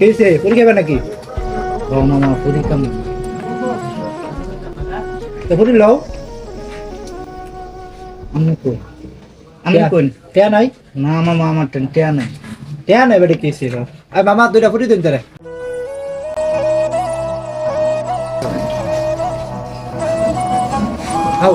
কেছে পরীক্ষা হবে নাকি? ও মামা পরীক্ষা তো পড়ি লও আমি কই? আমি কই? টেয়া নাই? না মামা আমার টেন টেয়া নাই। টেয়া নাই বেটা কেছে আর মামা দুইটা ফুটি দিন তারে। খাও।